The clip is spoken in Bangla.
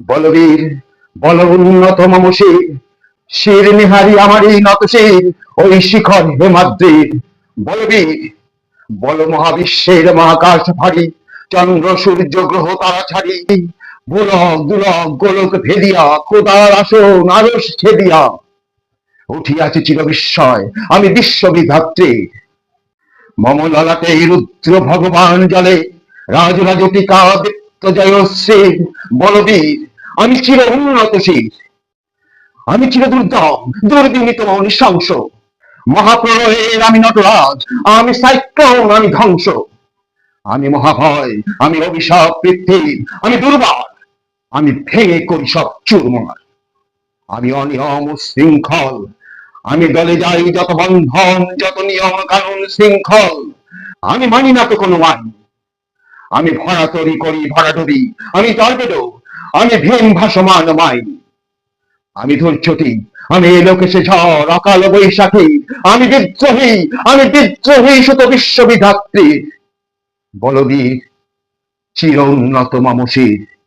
বলবীর বল উন্নত মমশির শির নিহারি আমারই নত শির ওই শিখর হেমাদ্রির বলবীর, বল মহাবিশ্বের মহাকাশ ভারী, চন্দ্র সূর্য গ্রহ তারা ছাড়ি। গোলক গোলক ভেদিয়া খোদার আসন আরস ছেদিয়া। উঠিয়াছে চির বিস্ময় আমি বিশ্ববিধাত্রী। মম রুদ্র ভগবান জলে রাজরাজটিকা দীপ্ত জয়শ্রী। বলবীর আমি চির উন্নতশীল আমি চির দুর্দম দুর্বিনীত নৃশংস। মহাপ্রলয়ের আমি নটরাজ, আমি সাইক্লোন, আমি ধ্বংস। আমি মহাভয়, আমি অভিশাপ, পৃথিবী, আমি দুর্বার। আমি ভেঙে করি সব চুরমার। আমি অনিয়ম শৃঙ্খল। আমি দলে যাই যত বন্ধন, যত নিয়ম কানুন, শৃঙ্খল। আমি মানি না তো কোনো আইন। আমি ভরা তরি করি ভরাডুবি আমি টর্পেডো আমি ভীম ভাসমান মাই। আমি ধৈর্যটি আমি লোকেশে ঝড়, অকাল বৈশাখী, আমি বিদ্রোহী আমি বিদ্রোহী শত বিশ্ববিধাত্রী। বলবীর চির উন্নত মামসীর